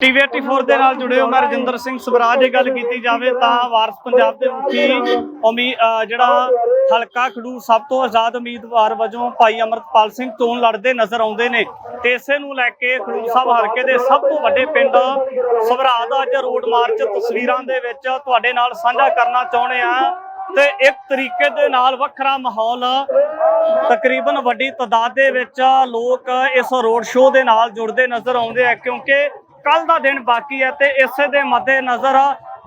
TV 84 ਦੇ ਨਾਲ ਜੁੜੇ ਹੋ ਮੈਂ ਰਜਿੰਦਰ ਸਿੰਘ ਸਵਰਾਜ ਦੀ ਗੱਲ ਕੀਤੀ ਜਾਵੇ ਤਾਂ ਵਾਰਸ ਪੰਜਾਬ ਦੇ ਮੁਖੀ ਉਮੀ ਜਿਹੜਾ ਹਲਕਾ ਖਡੂਰ ਸਭ ਤੋਂ ਆਜ਼ਾਦ ਉਮੀਦਵਾਰ ਵਜੋਂ ਭਾਈ ਅਮਰਤਪਾਲ ਸਿੰਘ ਚੋਣ ਲੜਦੇ ਨਜ਼ਰ ਆਉਂਦੇ ਨੇ ਤੇ ਇਸੇ ਨੂੰ ਲੈ ਕੇ ਖਡੂਰ ਸਾਹਿਬ ਹਲਕੇ ਦੇ ਸਭ ਤੋਂ ਵੱਡੇ ਪਿੰਡ ਸਵਰਾ ਦਾ ਅੱਜ ਰੋਡ ਮਾਰਚ ਤਸਵੀਰਾਂ ਦੇ ਵਿੱਚ ਤੁਹਾਡੇ ਨਾਲ ਸਾਂਝਾ ਕਰਨਾ ਚਾਹੁੰਦੇ ਆ ਤੇ ਇੱਕ ਤਰੀਕੇ ਦੇ ਨਾਲ ਵੱਖਰਾ ਮਾਹੌਲ ਤਕਰੀਬਨ ਵੱਡੀ ਤਾਦਾਦ ਦੇ ਵਿੱਚ ਲੋਕ ਇਸ ਰੋਡ ਸ਼ੋਅ ਦੇ ਨਾਲ ਜੁੜਦੇ ਨਜ਼ਰ ਆਉਂਦੇ ਆ ਕਿਉਂਕਿ ਕੱਲ ਦਾ ਦਿਨ ਬਾਕੀ ਹੈ ਤੇ ਇਸੇ ਦੇ ਮੱਦੇ ਨਜ਼ਰ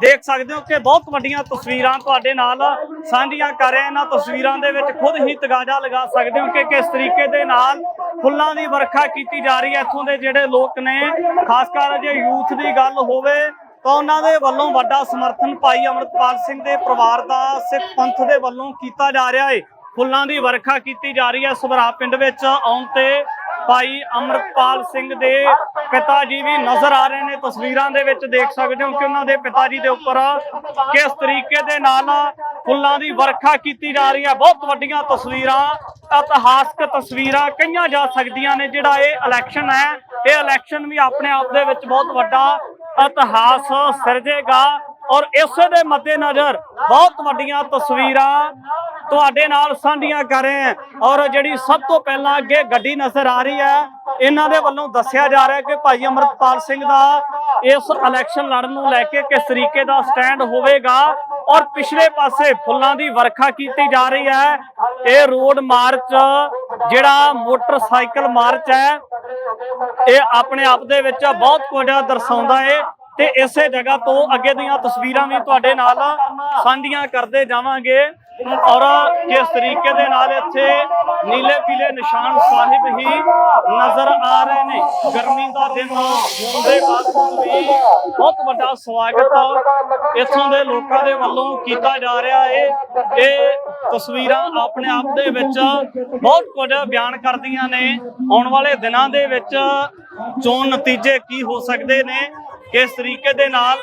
ਦੇਖ ਸਕਦੇ ਹੋ ਕਿ ਬਹੁਤ ਵੱਡੀਆਂ ਤਸਵੀਰਾਂ ਤੁਹਾਡੇ ਨਾਲ ਸਾਂਝੀਆਂ ਕਰ ਰਹੇ ਇਹਨਾਂ ਤਸਵੀਰਾਂ ਦੇ ਵਿੱਚ ਖੁਦ ਹੀ ਤਗਾਜਾ ਲਗਾ ਸਕਦੇ ਹੋ ਕਿ ਕਿਸ ਤਰੀਕੇ ਦੇ ਨਾਲ ਫੁੱਲਾਂ ਦੀ ਵਰਖਾ ਕੀਤੀ ਜਾ ਰਹੀ ਹੈ। ਇੱਥੋਂ ਦੇ ਜਿਹੜੇ ਲੋਕ ਨੇ, ਖਾਸ ਕਰ ਜੇ ਯੂਥ ਦੀ ਗੱਲ ਹੋਵੇ, ਤਾਂ ਉਹਨਾਂ ਦੇ ਵੱਲੋਂ ਵੱਡਾ ਸਮਰਥਨ ਭਾਈ ਅਮਰਤਪਾਲ ਸਿੰਘ ਦੇ ਪਰਿਵਾਰ ਦਾ ਸਿੱਖ ਪੰਥ ਦੇ ਵੱਲੋਂ ਕੀਤਾ ਜਾ ਰਿਹਾ ਹੈ। ਫੁੱਲਾਂ ਦੀ ਵਰਖਾ ਕੀਤੀ ਜਾ ਰਹੀ ਹੈ। ਸਭਰਾ ਪਿੰਡ ਵਿੱਚ ਆਉਣ ਤੇ ਭਾਈ ਅਮਰਤਪਾਲ ਸਿੰਘ ਦੇ ਪਿਤਾ ਜੀ ਵੀ ਨਜ਼ਰ ਆ ਰਹੇ ਨੇ ਤਸਵੀਰਾਂ ਦੇ ਵਿੱਚ ਦੇਖ ਸਕਦੇ ਹੋ ਕਿ ਉਹਨਾਂ ਦੇ ਪਿਤਾ ਜੀ ਦੇ ਉੱਪਰ ਕਿਸ ਤਰੀਕੇ ਦੇ ਨਾਲ ਫੁੱਲਾਂ ਦੀ ਵਰਖਾ ਕੀਤੀ ਜਾ ਰਹੀ ਹੈ। ਬਹੁਤ ਵੱਡੀਆਂ ਤਸਵੀਰਾਂ, ਇਤਿਹਾਸਕ ਤਸਵੀਰਾਂ ਕਈਆਂ ਜਾ ਸਕਦੀਆਂ ਨੇ ਜਿਹੜਾ ਇਹ ਇਲੈਕਸ਼ਨ ਹੈ। ਇਹ ਇਲੈਕਸ਼ਨ ਵੀ ਆਪਣੇ ਆਪ ਦੇ ਵਿੱਚ ਬਹੁਤ ਵੱਡਾ ਇਤਿਹਾਸ ਸਿਰਜੇਗਾ ਔਰ ਇਸੇ ਦੇ ਮੱਦੇਨਜ਼ਰ ਬਹੁਤ ਵੱਡੀਆਂ ਤਸਵੀਰਾਂ ਤੁਹਾਡੇ ਨਾਲ ਸਾਂਝੀਆਂ ਕਰ ਰਹੇ ਹਾਂ ਔਰ ਜਿਹੜੀ ਸਭ ਤੋਂ ਪਹਿਲਾਂ ਅੱਗੇ ਗੱਡੀ ਨਜ਼ਰ ਆ ਰਹੀ ਹੈ, ਇਹਨਾਂ ਦੇ ਵੱਲੋਂ ਦੱਸਿਆ ਜਾ ਰਿਹਾ ਕਿ ਭਾਈ ਅਮਰਤਪਾਲ ਸਿੰਘ ਦਾ ਇਸ ਇਲੈਕਸ਼ਨ ਲੜਨ ਨੂੰ ਲੈ ਕੇ ਕਿਸ ਤਰੀਕੇ ਦਾ ਸਟੈਂਡ ਹੋਵੇਗਾ ਔਰ ਪਿਛਲੇ ਪਾਸੇ ਫੁੱਲਾਂ ਦੀ ਵਰਖਾ ਕੀਤੀ ਜਾ ਰਹੀ ਹੈ ਇਹ ਰੋਡ ਮਾਰਚ ਜਿਹੜਾ ਮੋਟਰਸਾਈਕਲ ਮਾਰਚ ਹੈ, ਇਹ ਆਪਣੇ ਆਪ ਦੇ ਵਿੱਚ ਬਹੁਤ ਕੁਝ ਦਰਸਾਉਂਦਾ ਹੈ ਤੇ ਇਸੇ ਜਗ੍ਹਾ ਤੋਂ ਅੱਗੇ ਦੀਆਂ ਤਸਵੀਰਾਂ ਵੀ ਤੁਹਾਡੇ ਨਾਲ ਸਾਂਝੀਆਂ ਕਰਦੇ ਜਾਵਾਂਗੇ। ਔਰ ਕਿਸ ਤਰੀਕੇ ਦੇ ਨਾਲ ਇੱਥੇ ਨੀਲੇ ਪੀਲੇ ਨਿਸ਼ਾਨ ਸਾਹਿਬ ਹੀ ਨਜ਼ਰ ਆ ਰਹੇ ਨੇ। ਗਰਮੀ ਦਾ ਦਿਨ ਹੋਣ ਦੇ ਬਾਵਜੂਦ ਵੀ ਬਹੁਤ ਵੱਡਾ ਸਵਾਗਤ ਇੱਥੋਂ ਦੇ ਲੋਕਾਂ ਦੇ ਵੱਲੋਂ ਕੀਤਾ ਜਾ ਰਿਹਾ ਹੈ ਇਹ ਤਸਵੀਰਾਂ ਆਪਣੇ ਆਪ ਦੇ ਵਿੱਚ ਬਹੁਤ ਕੁਝ ਬਿਆਨ ਕਰਦੀਆਂ ਨੇ। ਆਉਣ ਵਾਲੇ ਦਿਨਾਂ ਦੇ ਵਿੱਚ ਚੋਣ ਨਤੀਜੇ ਕੀ ਹੋ ਸਕਦੇ ਨੇ, ਕਿਸ ਤਰੀਕੇ ਦੇ ਨਾਲ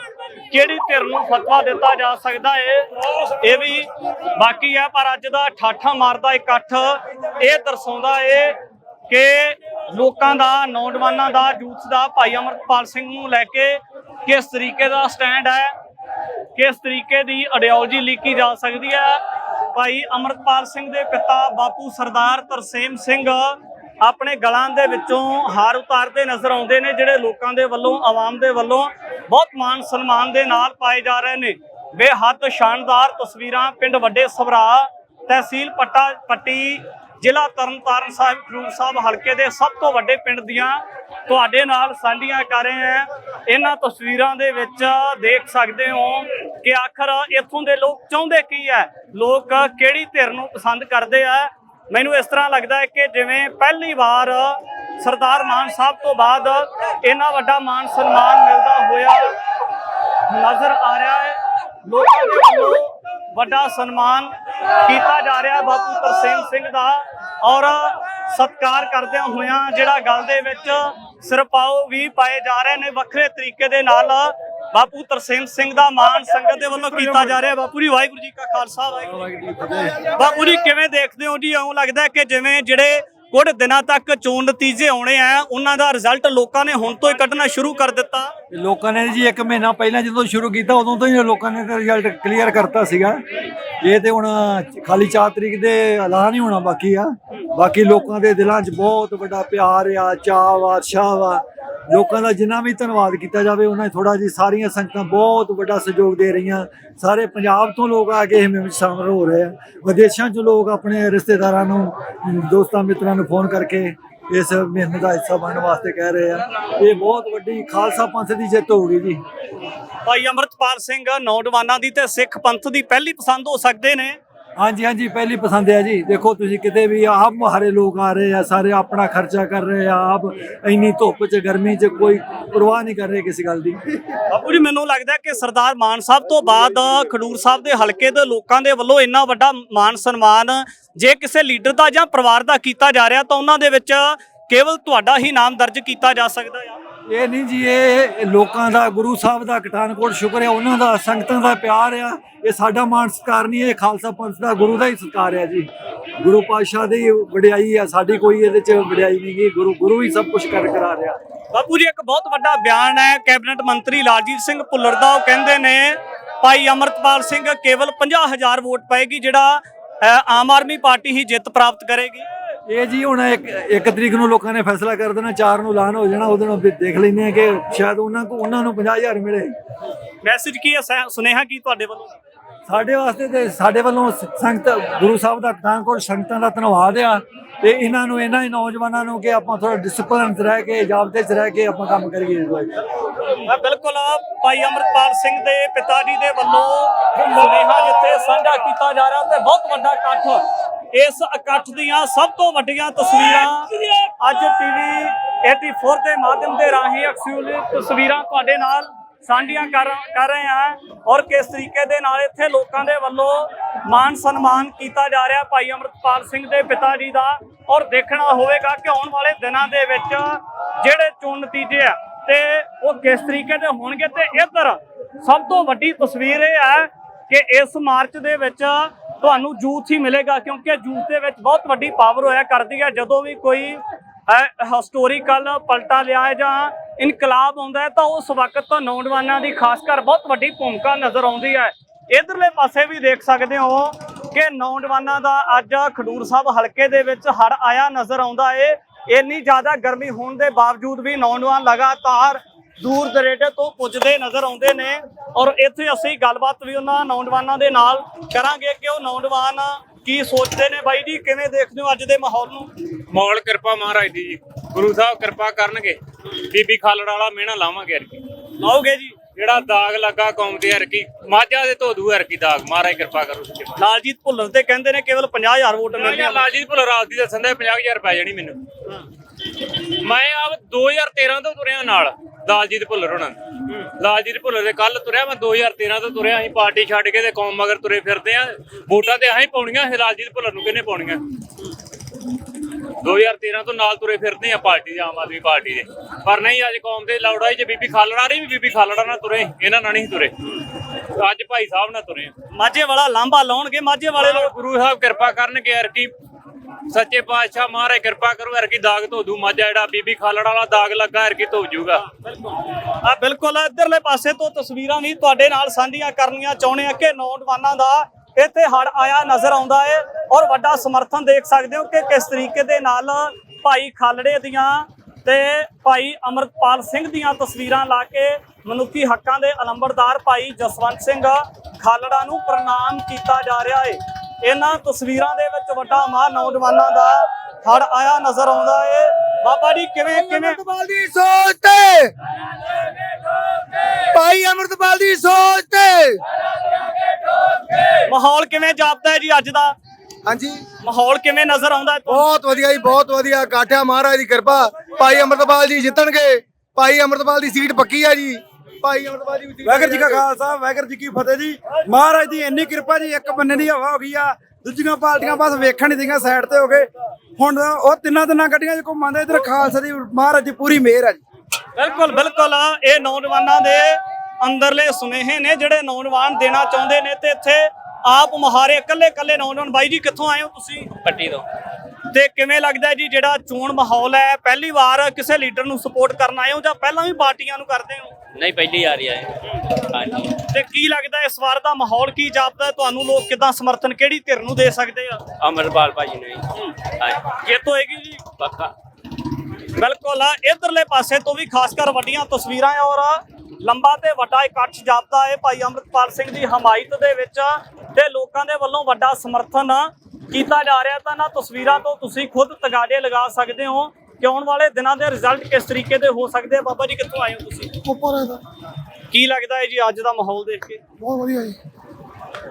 ਕਿਹੜੀ ਧਿਰ ਨੂੰ ਫਤਵਾ ਦਿੱਤਾ ਜਾ ਸਕਦਾ ਹੈ ਇਹ ਵੀ ਬਾਕੀ ਹੈ ਪਰ ਅੱਜ ਦਾ ਠਾਠਾ ਮਾਰਦਾ ਇਕੱਠ ਇਹ ਦਰਸਾਉਂਦਾ ਏ ਕਿ ਲੋਕਾਂ ਦਾ, ਨੌਜਵਾਨਾਂ ਦਾ ਯੂਥ ਦਾ, ਭਾਈ ਅਮਰਪਾਲ ਸਿੰਘ ਨੂੰ ਲੈ ਕੇ ਕਿਸ ਤਰੀਕੇ ਦਾ ਸਟੈਂਡ ਹੈ, ਕਿਸ ਤਰੀਕੇ ਦੀ ਆਈਡੀਓਲੋਜੀ ਲਿਖੀ ਜਾ ਸਕਦੀ ਹੈ। ਭਾਈ ਅਮਰਪਾਲ ਸਿੰਘ ਦੇ ਪਿਤਾ ਬਾਪੂ ਸਰਦਾਰ ਤਰਸੇਮ ਸਿੰਘ ਆਪਣੇ ਗਲਾਂ ਦੇ ਵਿੱਚੋਂ ਹਾਰ ਉਤਾਰਦੇ ਨਜ਼ਰ ਆਉਂਦੇ ਨੇ, ਜਿਹੜੇ ਲੋਕਾਂ ਦੇ ਵੱਲੋਂ, ਆਵਾਮ ਦੇ ਵੱਲੋਂ ਬਹੁਤ ਮਾਣ ਸਨਮਾਨ ਦੇ ਨਾਲ ਪਾਏ ਜਾ ਰਹੇ ਨੇ। ਬੇਹੱਦ ਸ਼ਾਨਦਾਰ ਤਸਵੀਰਾਂ ਪਿੰਡ ਵੱਡੇ ਸਭਰਾ ਤਹਿਸੀਲ ਪੱਟਾ ਪੱਟੀ ਜ਼ਿਲ੍ਹਾ ਤਰਨਤਾਰਨ ਸਾਹਿਬ ਖਡੂਰ ਸਾਹਿਬ ਹਲਕੇ ਦੇ ਸਭ ਤੋਂ ਵੱਡੇ ਪਿੰਡ ਦੀਆਂ ਤੁਹਾਡੇ ਨਾਲ ਸਾਂਝੀਆਂ ਕਰ ਰਹੇ ਹਾਂ। ਇਹਨਾਂ ਤਸਵੀਰਾਂ ਦੇ ਵਿੱਚ ਦੇਖ ਸਕਦੇ ਹੋ ਕਿ ਆਖਰ ਇੱਥੋਂ ਦੇ ਲੋਕ ਚਾਹੁੰਦੇ ਕੀ ਹੈ? ਲੋਕ ਕਿਹੜੀ ਧਿਰ ਨੂੰ ਪਸੰਦ ਕਰਦੇ ਆ? ਮੈਨੂੰ ਇਸ ਤਰ੍ਹਾਂ ਲੱਗਦਾ ਹੈ ਕਿ ਜਿਵੇਂ ਪਹਿਲੀ ਵਾਰ ਸਰਦਾਰ ਮਾਨ ਸਾਹਿਬ ਤੋਂ ਬਾਅਦ ਇੰਨਾ ਵੱਡਾ ਮਾਨ ਸਨਮਾਨ ਮਿਲਦਾ ਹੋਇਆ ਨਜ਼ਰ ਆ ਰਿਹਾ ਹੈ। ਲੋਕਾਂ ਦੇ ਵੱਲੋਂ ਵੱਡਾ ਸਨਮਾਨ ਕੀਤਾ ਜਾ ਰਿਹਾ ਬਾਪੂ ਤਰਸੇਮ ਸਿੰਘ ਦਾ ਔਰ ਸਤਿਕਾਰ ਕਰਦਿਆਂ ਹੋਇਆਂ ਜਿਹੜਾ ਗੱਲ ਦੇ ਵਿੱਚ ਸਿਰਪਾਓ ਵੀ ਪਾਏ ਜਾ ਰਹੇ ਨੇ, ਵੱਖਰੇ ਤਰੀਕੇ ਦੇ ਨਾਲ ਬਾਪੂ ਤਰਸੇਮ ਸਿੰਘ ਦਾ ਮਾਨ ਸੰਗਤ ਦੇ ਵੱਲੋਂ ਕੀਤਾ ਜਾ ਰਿਹਾ ਬਾਪੂ ਜੀ, ਵਾਹਿਗੁਰੂ ਜੀ ਕਾ ਖਾਲਸਾ, ਵਾਹਿਗੁਰੂ ਜੀ ਬਾਪੂ ਜੀ, ਕਿਵੇਂ ਦੇਖਦੇ ਹੋ ਜੀ? ਇਉਂ ਲੱਗਦਾ ਕਿ ਜਿਵੇਂ ਜਿਹੜੇ ਕੁਝ ਦਿਨਾਂ ਤੱਕ ਚੋਣ ਨਤੀਜੇ ਆਉਣੇ ਆ। ਉਹਨਾਂ ਦਾ ਰਿਜ਼ਲਟ ਲੋਕਾਂ ਨੇ ਹੁਣ ਤੋਂ ਹੀ ਕੱਢਣਾ ਸ਼ੁਰੂ ਕਰ ਦਿੱਤਾ। ਲੋਕਾਂ ਨੇ ਜੀ ਇੱਕ ਮਹੀਨਾ ਪਹਿਲਾਂ ਜਦੋਂ ਸ਼ੁਰੂ ਕੀਤਾ, ਉਦੋਂ ਤੋਂ ਹੀ ਲੋਕਾਂ ਨੇ ਤਾਂ ਰਿਜ਼ਲਟ ਕਲੀਅਰ ਕਰਤਾ ਸੀਗਾ। ਇਹ ਤੇ ਹੁਣ ਖਾਲੀ 4 ਤਰੀਕ ਦੇ ਐਲਾਨ ਹੀ ਹੋਣਾ ਬਾਕੀ ਆ। ਬਾਕੀ ਲੋਕਾਂ ਦੇ ਦਿਲਾਂ 'ਚ ਬਹੁਤ ਵੱਡਾ ਪਿਆਰ ਆ, ਚਾਅ ਵਾ, ਉਤਸ਼ਾਹ ਵਾ। ਲੋਕਾਂ ਦਾ ਜਿੰਨਾ ਵੀ ਧੰਨਵਾਦ ਕੀਤਾ ਜਾਵੇ, ਉਹਨਾਂ ਨੇ ਥੋੜਾ ਜੀ ਸਾਰੀਆਂ ਸੰਗਤਾਂ ਬਹੁਤ ਵੱਡਾ ਸਹਿਯੋਗ ਦੇ ਰਹੀਆਂ। ਸਾਰੇ ਪੰਜਾਬ ਤੋਂ ਲੋਕ ਆ ਕੇ ਇਹ ਵਿੱਚ ਸ਼ਾਮਲ ਹੋ ਰਹੇ ਆ। ਵਿਦੇਸ਼ਾਂ 'ਚ ਲੋਕ ਆਪਣੇ ਰਿਸ਼ਤੇਦਾਰਾਂ ਨੂੰ, ਦੋਸਤਾਂ ਮਿੱਤਰਾਂ ਨੂੰ ਫੋਨ ਕਰਕੇ ਇਸ ਮਿਹਨਤ ਦਾ ਹਿੱਸਾ ਬਣਨ ਵਾਸਤੇ ਕਹਿ ਰਹੇ ਆ। ਇਹ ਬਹੁਤ ਵੱਡੀ ਖਾਲਸਾ ਪੰਥ ਦੀ ਜਿੱਤ ਹੋਊਗੀ ਜੀ। ਭਾਈ ਅਮਰਤਪਾਲ ਸਿੰਘ ਨੌਜਵਾਨਾਂ ਦੀ ਤੇ ਸਿੱਖ ਪੰਥ ਦੀ ਪਹਿਲੀ ਪਸੰਦ ਹੋ ਸਕਦੇ ਨੇ। ਹਾਂਜੀ ਹਾਂਜੀ, ਪਹਿਲੀ ਪਸੰਦ ਹੈ ਜੀ। ਦੇਖੋ, ਤੁਸੀਂ ਕਿਤੇ ਵੀ ਆਪ ਮੁਹਾਰੇ ਲੋਕ ਆ ਰਹੇ ਆ, ਸਾਰੇ ਆਪਣਾ ਖਰਚਾ ਕਰ ਰਹੇ ਆ, ਆਪ ਇੰਨੀ ਧੁੱਪ 'ਚ, ਗਰਮੀ 'ਚ ਕੋਈ ਪਰਵਾਹ ਨਹੀਂ ਕਰ ਰਹੇ ਕਿਸੇ ਗੱਲ ਦੀ। ਬਾਪੂ ਜੀ, ਮੈਨੂੰ ਲੱਗਦਾ ਕਿ ਸਰਦਾਰ ਮਾਨ ਸਾਹਿਬ ਤੋਂ ਬਾਅਦ ਖਡੂਰ ਸਾਹਿਬ ਦੇ ਹਲਕੇ ਦੇ ਲੋਕਾਂ ਦੇ ਵੱਲੋਂ ਇੰਨਾ ਵੱਡਾ ਮਾਨ ਸਨਮਾਨ ਜੇ ਕਿਸੇ ਲੀਡਰ ਦਾ ਜਾਂ ਪਰਿਵਾਰ ਦਾ ਕੀਤਾ ਜਾ ਰਿਹਾ ਤਾਂ ਉਹਨਾਂ ਦੇ ਵਿੱਚ ਕੇਵਲ ਤੁਹਾਡਾ ਹੀ ਨਾਮ ਦਰਜ ਕੀਤਾ ਜਾ ਸਕਦਾ ਹੈ ਇਹ ਨਹੀਂ ਜੀ, ਇਹ ਲੋਕਾਂ ਦਾ, ਗੁਰੂ ਸਾਹਿਬ ਦਾ ਕਟਾਨਕੋਟ ਸ਼ੁਕਰ ਹੈ, ਉਹਨਾਂ ਦਾ, ਸੰਗਤਾਂ ਦਾ ਪਿਆਰ ਆ। ਇਹ ਸਾਡਾ ਮਾਣ ਸਤਿਕਾਰ ਨਹੀਂ, ਇਹ ਖਾਲਸਾ ਪੰਥ ਦਾ, ਗੁਰੂ ਦਾ ਹੀ ਸਤਿਕਾਰ ਆ ਜੀ। ਗੁਰੂ ਪਾਤਸ਼ਾਹ ਦੀ ਵਡਿਆਈ ਆ, ਸਾਡੀ ਕੋਈ ਇਹਦੇ 'ਚ ਵਡਿਆਈ ਨਹੀਂ ਗੀ, ਗੁਰੂ ਗੁਰੂ ਹੀ ਸਭ ਕੁਝ ਕਰ ਕਰਾ ਰਿਹਾ। ਬਾਪੂ ਜੀ, ਇੱਕ ਬਹੁਤ ਵੱਡਾ ਬਿਆਨ ਹੈ, ਕੈਬਨਿਟ ਮੰਤਰੀ ਲਾਲਜੀਤ ਸਿੰਘ ਭੁੱਲਰ ਦਾ, ਉਹ ਕਹਿੰਦੇ ਨੇ, ਭਾਈ ਅਮਰਤਪਾਲ ਸਿੰਘ ਕੇਵਲ 50000 ਵੋਟ ਪਾਏਗੀ, ਜਿਹੜਾ ਆਮ ਆਦਮੀ ਪਾਰਟੀ ਹੀ ਜਿੱਤ ਪ੍ਰਾਪਤ ਕਰੇਗੀ। ਇਹ ਜੀ ਹੁਣ ਇੱਕ ਇੱਕ ਤਰੀਕ ਨੂੰ ਲੋਕਾਂ ਨੇ ਫੈਸਲਾ ਕਰ ਦੇਣਾ, ਚਾਰ ਨੂੰ ਐਲਾਨ ਹੋ ਜਾਣਾ, ਉਹਦੇ ਨੂੰ ਫਿਰ ਦੇਖ ਲੈਂਦੇ ਆ ਕਿ ਸ਼ਾਇਦ ਉਹਨਾਂ ਕੋ ਉਹਨਾਂ ਨੂੰ 50000 ਮਿਲੇ। ਮੈਸੇਜ ਕੀ ਹੈ? ਸੁਨੇਹਾ ਕੀ ਤੁਹਾਡੇ ਵੱਲੋਂ? ਸਾਡੇ ਵਾਸਤੇ ਤੇ ਸਾਡੇ ਵੱਲੋਂ ਸੰਗਤ ਗੁਰੂ ਸਾਹਿਬ ਦਾ ਪਠਾਨਕੋਟ ਸੰਗਤਾਂ ਦਾ ਧੰਨਵਾਦ ਆ ਤੇ ਇਹਨਾਂ ਨੂੰ, ਇਹਨਾਂ ਹੀ ਨੌਜਵਾਨਾਂ ਨੂੰ ਕਿ ਆਪਾਂ ਥੋੜਾ ਡਿਸਪਲਿਨ ਰਹਿ ਕੇ ਜਾਬਤੇ 'ਚ ਰਹਿ ਕੇ ਆਪਾਂ ਕੰਮ ਕਰੀਏ ਬਿਲਕੁਲ ਭਾਈ ਅਮਰਪਾਲ ਸਿੰਘ ਦੇ ਪਿਤਾ ਜੀ ਦੇ ਵੱਲੋਂ ਸੁਨੇਹਾ ਜਿੱਥੇ ਸਾਂਝਾ ਕੀਤਾ ਜਾ ਰਿਹਾ ਤੇ ਬਹੁਤ ਵੱਡਾ ਇਕੱਠ ਇਸ ਇਕੱਠ ਦੀਆਂ ਸਭ ਤੋਂ ਵੱਡੀਆਂ ਤਸਵੀਰਾਂ ਅੱਜ ਟੀਵੀ 84 ਦੇ ਮਾਧਿਅਮ ਦੇ ਰਾਹੀਂ ਐਕਸਕਲੂਸਿਵ ਤਸਵੀਰਾਂ ਤੁਹਾਡੇ ਨਾਲ ਸਾਂਝੀਆਂ ਕਰ ਕਰ ਰਹੇ ਹਾਂ ਔਰ ਕਿਸ ਤਰੀਕੇ ਦੇ ਨਾਲ ਇੱਥੇ ਲੋਕਾਂ ਦੇ ਵੱਲੋਂ ਮਾਨ ਸਨਮਾਨ ਕੀਤਾ ਜਾ ਰਿਹਾ ਭਾਈ ਅਮਰਪਾਲ ਸਿੰਘ ਦੇ ਪਿਤਾ ਜੀ ਦਾ ਔਰ ਦੇਖਣਾ ਹੋਵੇਗਾ ਕਿ ਆਉਣ ਵਾਲੇ ਦਿਨਾਂ ਦੇ ਵਿੱਚ ਜਿਹੜੇ ਚੋਣ ਨਤੀਜੇ ਆ ਤੇ ਉਹ ਕਿਸ ਤਰੀਕੇ ਦੇ ਹੋਣਗੇ ਤੇ ਇੱਧਰ ਸਭ ਤੋਂ ਵੱਡੀ ਤਸਵੀਰ ਇਹ ਹੈ ਕਿ ਇਸ ਮਾਰਚ ਦੇ ਵਿੱਚ ਤੁਹਾਨੂੰ ਜੂਥ ਹੀ ਮਿਲੇਗਾ ਕਿਉਂਕਿ ਜੂਥ ਦੇ ਵਿੱਚ ਬਹੁਤ ਵੱਡੀ ਪਾਵਰ ਹੋਇਆ ਕਰਦੀ ਹੈ। ਜਦੋਂ ਵੀ ਕੋਈ ਹਿਸਟੋਰੀਕਲ ਪਲਟਾ ਲਿਆ ਹੈ ਜਾਂ ਇਨਕਲਾਬ ਆਉਂਦਾ ਹੈ ਤਾਂ ਉਸ ਵਕਤ ਨੌਜਵਾਨਾਂ ਦੀ ਖਾਸ ਕਰ ਬਹੁਤ ਵੱਡੀ ਭੂਮਿਕਾ ਨਜ਼ਰ ਆਉਂਦੀ ਹੈ। ਇਧਰਲੇ ਪਾਸੇ ਵੀ ਦੇਖ ਸਕਦੇ ਹੋ ਕਿ ਨੌਜਵਾਨਾਂ ਦਾ ਅੱਜ ਖਡੂਰ ਸਾਹਿਬ ਹਲਕੇ ਦੇ ਵਿੱਚ ਹੜ ਆਇਆ ਨਜ਼ਰ ਆਉਂਦਾ ਏ। ਇੰਨੀ ਜ਼ਿਆਦਾ ਗਰਮੀ ਹੋਣ ਦੇ ਬਾਵਜੂਦ ਵੀ ਨੌਜਵਾਨ ਲਗਾਤਾਰ ਦੂਰ ਦਰੇਡੇ ਤੋਂ ਪੁੱਜਦੇ ਨਜ਼ਰ ਆਉਂਦੇ ਨੇ ਔਰ ਇੱਥੇ ਅਸੀਂ ਗੱਲਬਾਤ ਵੀ ਉਹਨਾਂ ਨੌਜਵਾਨਾਂ ਦੇ ਨਾਲ ਕਰਾਂਗੇ ਕਿ ਉਹ ਨੌਜਵਾਨ ਕੀ ਸੋਚਦੇ ਨੇ। ਬਾਈ ਜੀ, ਕਿਵੇਂ ਦੇਖਦੇ ਹੋ ਅੱਜ ਦੇ ਮਾਹੌਲ ਨੂੰ? ਮਾਹੌਲ ਕਿਰਪਾ ਮਹਾਰਾਜ ਦੀ ਜੀ। ਗੁਰੂ ਸਾਹਿਬ ਕਿਰਪਾ ਕਰਨਗੇ। ਬੀਬੀ ਖਾਲੜ ਵਾਲਾ ਮਿਹਣਾ ਲਾਵਾਂਗੇ ਅਰਕੀ ਲਾਓਗੇ ਜੀ ਜਿਹੜਾ ਦਾਗ ਲੱਗਾ ਕੌਮ ਦੇ ਅਰਕੀ ਮਾਝਾ ਦੇ ਧੋਦੂ ਅਰਕੀ ਦਾਗ ਮਹਾਰਾਜ ਕਿਰਪਾ ਕਰੋ ਸੱਚੇ ਪਾਤਸ਼ਾਹ। ਲਾਲਜੀਤ ਭੁੱਲਰ ਤੇ ਕਹਿੰਦੇ ਨੇ ਕੇਵਲ 50000 ਵੋਟ ਮਿਲਣੀ ਮੈਂ ਲਾਲਜੀਤ ਭੁੱਲਰ ਰਾਤ ਦੀ ਦੱਸਣ ਦਾ 50000 ਪੈ ਜਾਣੀ ਮੈਨੂੰ। ਮੈਂ ਆਪ 2013 ਤੋਂ ਤੁਰਿਆ ਨਾਲ ਲਾਲਜੀਤ ਭੁੱਲਰ ਹੋਣਾ। ਲਾਲਜੀਤ ਭੁੱਲਰ ਦੇ ਕੱਲ ਤੁਰਿਆ ਮੈਂ 2013 ਤੋਂ ਤੁਰਿਆ ਅਸੀਂ ਪਾਰਟੀ ਛੱਡ ਕੇ ਤੇ ਕੌਮ ਮਗਰ ਤੁਰੇ ਫਿਰਦੇ ਆ। ਵੋਟਾਂ ਤੇ ਅਸੀਂ ਪਾਉਣੀਆਂ ਇਹ ਲਾਲਜੀਤ ਭੁੱਲਰ ਨੂੰ ਕਿਹਨੇ ਪਾਉਣੀਆਂ? 2013 ਤੋਂ ਨਾਲ ਤੁਰੇ ਫਿਰਦੇ ਆ ਪਾਰਟੀ ਦੇ ਆਮ ਆਦਮੀ ਪਾਰਟੀ ਦੇ। ਪਰ ਨਹੀਂ ਅੱਜ ਕੌਮ ਦੇ ਲੌੜਾਈ ਚ ਬੀਬੀ ਖਾਲੜਾ ਰਹੀ ਵੀ ਬੀਬੀ ਖਾਲੜਾ ਨਾਲ ਤੁਰੇ ਇਹਨਾਂ ਨਾਲ ਨਹੀਂ ਤੁਰੇ। ਅੱਜ ਭਾਈ ਸਾਹਿਬ ਨਾਲ ਤੁਰੇ ਮਾਝੇ ਵਾਲਾ ਲਾਂਬਾ ਲਾਉਣਗੇ ਮਾਝੇ ਵਾਲੇ ਲੋਕ। ਗੁਰੂ ਸਾਹਿਬ ਕਿਰਪਾ ਕਰਨਗੇ ਯਾਰ ਕੀ ਸੱਚੇ ਪਾਤਸ਼ਾਹ ਮਹਾਰਾਜ ਕਿਰਪਾ ਕਰੂ ਯਾਰ ਕੀ ਦਾਗ ਧੋ ਦੂ ਮਾਝਾ ਜਿਹੜਾ ਬੀਬੀ ਖਾਲੜ ਵਾਲਾ ਦਾਗ ਲੱਗਾ ਯਾਰ ਕੀ ਧੋ ਜੂਗਾ। ਆ ਬਿਲਕੁਲ ਇਧਰਲੇ ਪਾਸੇ ਤੋਂ ਤਸਵੀਰਾਂ ਵੀ ਤੁਹਾਡੇ ਨਾਲ ਸਾਂਝੀਆਂ ਕਰਨੀਆਂ ਚਾਹੁੰਦੇ ਆ ਕਿ ਨੌਜਵਾਨਾਂ ਦਾ ਇੱਥੇ ਹੜ ਆਇਆ ਨਜ਼ਰ ਆਉਂਦਾ ਹੈ ਔਰ ਵੱਡਾ ਸਮਰਥਨ ਦੇਖ ਸਕਦੇ ਹੋ ਕਿ ਕਿਸ ਤਰੀਕੇ ਦੇ ਨਾਲ ਭਾਈ ਖਾਲੜੇ ਦੀਆਂ ਤੇ ਭਾਈ ਅਮਰਪਾਲ ਸਿੰਘ ਦੀਆਂ ਤਸਵੀਰਾਂ ਲਾ ਕੇ ਮਨੁੱਖੀ ਹੱਕਾਂ ਦੇ ਅਲੰਬਰਦਾਰ ਭਾਈ ਜਸਵੰਤ ਸਿੰਘ ਖਾਲੜਾ ਨੂੰ ਪ੍ਰਣਾਮ ਕੀਤਾ ਜਾ ਰਿਹਾ ਹੈ ਇਹਨਾਂ ਤਸਵੀਰਾਂ ਦੇ ਵਿੱਚ ਵੱਡਾ ਮਾਂ ਨੌਜਵਾਨਾਂ ਦਾ ਹੜ ਆਇਆ ਨਜ਼ਰ ਆਉਂਦਾ ਹੈ ਬਾਬਾ ਜੀ ਕਿਵੇਂ ਕਿਵੇਂ? ਅਮਰਤਪਾਲ ਦੀ ਸੋਚ ਤੇ! ਭਾਈ ਅਮਰਤਪਾਲ ਦੀ ਸੋਚ ਤੇ! ਮਾਹੌਲ ਕਿਵੇਂ ਜਾਪਦਾ ਹੈ ਜੀ ਅੱਜ ਦਾ? ਹਾਂਜੀ। ਮਾਹੌਲ ਕਿਵੇਂ ਨਜ਼ਰ ਆਉਂਦਾ? ਹੈ ਤੁਹਾਨੂੰ? ਬਹੁਤ ਵਧੀਆ ਜੀ ਬਹੁਤ ਵਧੀਆ। ਕਾਠਿਆ ਮਹਾਰਾਜ ਦੀ ਕਿਰਪਾ। ਭਾਈ ਅਮਰਤਪਾਲ ਜੀ ਜਿੱਤਣਗੇ। ਭਾਈ ਅਮਰਤਪਾਲ ਦੀ ਸੀਟ ਪੱਕੀ ਆ ਜੀ। ਭਾਈ ਅਮਰਤਪਾਲ ਜੀ ਦੀ ਸੀਟ ਵਾਹਿਗੁਰੂ ਜੀ ਕਾ ਖਾਲਸਾ ਵਾਹਿਗੁਰੂ ਜੀ ਕੀ ਫਤਿਹ ਜੀ। ਮਹਾਰਾਜ ਦੀ ਇੰਨੀ ਕਿਰਪਾ ਜੀ ਇੱਕ ਬੰਨੇ ਦੀ ਹਵਾ ਹੋ ਗਈ ਆ। ਦੂਜੀਆਂ ਪਾਰਟੀਆਂ ਬਸ ਵੇਖਣ ਨਹੀਂ ਦੀਆਂ ਸਾਈਡ ਤੇ ਹੋ ਗਏ। ਹੁਣ ਉਹ ਤਿੰਨਾਂ ਤਿੰਨਾਂ ਗੱਡੀਆਂ 'ਚ ਘੁੰਮਾਂਦੇ ਇਧਰ ਖਾਲਸਾ ਦੀ ਮਹਾਰਾਜ ਦੀ ਪੂਰੀ ਮਿਹਰ ਆ ਜੀ। ਬਿਲਕੁਲ ਬਿਲਕੁਲ। ਇਹ ਨੌਜਵਾਨਾਂ ਦੇ ਅੰਦਰਲੇ ਸੁਨੇਹੇ ਨੇ ਜਿਹੜੇ ਨੌਜਵਾਨ ਦੇਣਾ ਚਾਹੁੰਦੇ ਨੇ ਤੇ ਇੱਥੇ ਆਪ ਮੁਹਾਰੇ ਇਕੱਲੇ ਇਕੱਲੇ ਨੌਜਵਾਨ ਬਾਈ ਜੀ ਕਿੱਥੋਂ ਆਏ ਹੋ ਤੁਸੀਂ? ਪੱਟੀ ਤੋਂ। ਤੇ ਕਿਵੇਂ ਲੱਗਦਾ ਜੀ ਜਿਹੜਾ ਚੋਣ ਮਾਹੌਲ ਹੈ? ਪਹਿਲੀ ਵਾਰ ਕਿਸੇ ਲੀਡਰ ਨੂੰ ਸਪੋਰਟ ਕਰਨ ਆਏ ਹੋ ਜਾਂ ਪਹਿਲਾਂ ਵੀ ਪਾਰਟੀਆਂ ਨੂੰ ਕਰਦੇ ਹੋ? ਨਹੀਂ ਪਹਿਲੀ ਆ ਰਹੀ ਹੈ। ਹਾਂਜੀ। ਤੇ ਕੀ ਲੱਗਦਾ ਇਸ ਵਾਰ ਦਾ ਮਾਹੌਲ ਕੀ ਜਾਪਦਾ? ਤੁਹਾਨੂੰ ਲੋਕ ਕਿਦਾਂ ਸਮਰਥਨ ਕਿਹੜੀ ਧਿਰ ਨੂੰ ਦੇ ਸਕਦੇ ਆ? ਅਮਰਪਾਲ ਭਾਜੀ ਨੇ ਹਾਂਜੀ। ਜਿੱਤ ਹੋਏਗੀ ਜੀ? ਪੱਕਾ। ਬਿਲਕੁਲ ਆ ਇਧਰਲੇ ਪਾਸੇ ਤੋਂ ਵੀ ਖਾਸ ਕਰ ਵੱਡੀਆਂ ਤਸਵੀਰਾਂ ਔਰ ਲੰਬਾ ਤੇ ਵੱਡਾ ਇਕੱਠ ਜਾਪਦਾ ਹੈ ਭਾਈ ਅਮਰਤਪਾਲ ਸਿੰਘ ਦੀ ਹਮਾਇਤ ਦੇ ਵਿੱਚ ਤੇ ਲੋਕਾਂ ਦੇ ਵੱਲੋਂ ਵੱਡਾ ਸਮਰਥਨ ਕੀਤਾ ਜਾ ਰਿਹਾ। ਤਾਂ ਨਾ ਤਸਵੀਰਾਂ ਤੋਂ ਤੁਸੀਂ ਖੁਦ ਤਗਾੜੇ ਲਗਾ ਸਕਦੇ ਹੋ ਕਿ ਆਉਣ ਵਾਲੇ ਦਿਨਾਂ ਦੇ ਰਿਜ਼ਲਟ ਕਿਸ ਤਰੀਕੇ ਦੇ ਹੋ ਸਕਦੇ ਆ? ਬਾਬਾ ਜੀ ਕਿੱਥੋਂ ਆਏ ਹੋ ਤੁਸੀਂ? ਉੱਪਰ ਇਹਦਾ। ਕੀ ਲੱਗਦਾ ਹੈ ਜੀ ਅੱਜ ਦਾ ਮਾਹੌਲ ਦੇਖ ਕੇ? ਬਹੁਤ ਵਧੀਆ ਜੀ।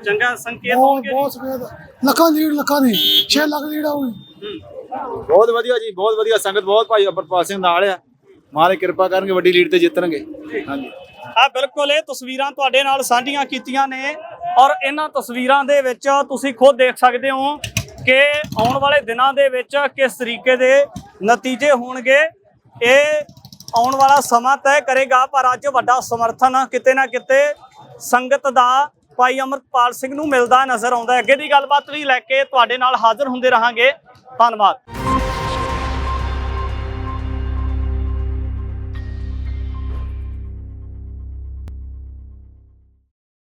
ਚੰਗਾ ਸੰਕੇਤ ਬਹੁਤ ਹੋਣਗੇ ਬਹੁਤ ਸਵੇਰ ਲੱਖਾਂ ਦੀ ਲੱਖਾਂ ਦੀ। 6 ਲੱਖ ਦੀ ਲੀਡ ਆਉਗੀ ਬਹੁਤ ਵਧੀਆ ਜੀ, ਬਹੁਤ ਵਧੀਆ ਸੰਗਤ, ਬਹੁਤ ਭਾਈ ਅਮਰਪਾਲ ਸਿੰਘ ਨਾਲ ਆ। ਮਹਾਰਾਜ ਕਿਰਪਾ ਕਰਨਗੇ, ਵੱਡੀ ਲੀਡ ਤੇ ਜਿੱਤਣਗੇ। ਹਾਂਜੀ। ਆ ਬਿਲਕੁਲ ਇਹ ਤਸਵੀਰਾਂ ਤੁਹਾਡੇ ਨਾਲ ਸਾਂਝੀਆਂ ਕੀਤੀਆਂ ਨੇ ਔਰ ਇਹਨਾਂ ਤਸਵੀਰਾਂ ਦੇ ਵਿੱਚ ਤੁਸੀਂ ਖੁਦ ਦੇਖ ਸਕਦੇ ਹੋ ਕਿ ਆਉਣ ਵਾਲੇ ਦਿਨਾਂ ਦੇ ਵਿੱਚ ਕਿਸ ਤਰੀਕੇ ਦੇ ਨਤੀਜੇ ਹੋਣਗੇ। ਇਹ ਆਉਣ ਵਾਲਾ ਸਮਾਂ ਤੈਅ ਕਰੇਗਾ, ਪਰ ਅੱਜ ਵੱਡਾ ਸਮਰਥਨ ਕਿਤੇ ਨਾ ਕਿਤੇ ਸੰਗਤ ਦਾ ਭਾਈ ਅਮਰਪਾਲ ਸਿੰਘ ਨੂੰ ਮਿਲਦਾ ਨਜ਼ਰ ਆਉਂਦਾ ਅੱਗੇ ਦੀ ਗੱਲਬਾਤ ਵੀ ਲੈ ਕੇ ਤੁਹਾਡੇ ਨਾਲ ਹਾਜ਼ਰ ਹੁੰਦੇ ਰਹਾਂਗੇ। ਧੰਨਵਾਦ।